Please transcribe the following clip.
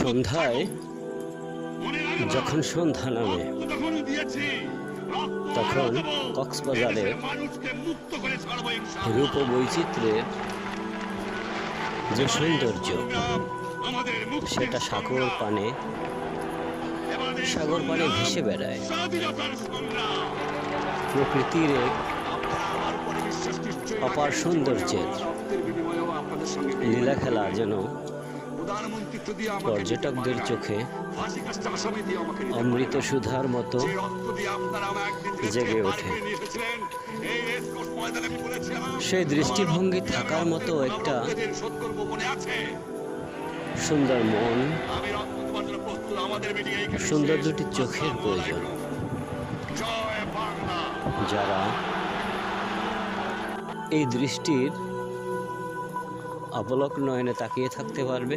সন্ধ্যায় যখন সন্ধ্যা নামে তখন কক্সবাজারে। রূপ বৈচিত্র্যের যে সৌন্দর্য সেটা সাগর পানে সাগর পানে ভেসে বেড়ায়। প্রকৃতির এক অপার সৌন্দর্যের লীলা খেলা যেন পর্যটকদের চোখে অমৃত সুধার মতো জেগে ওঠে। সেই দৃষ্টিভঙ্গি থাকার মতো একটা সুন্দর মন সুন্দর দুটি চোখের প্রয়োজন। যারা এই দৃষ্টির অবলক নয়নে তাকিয়ে থাকতে পারবে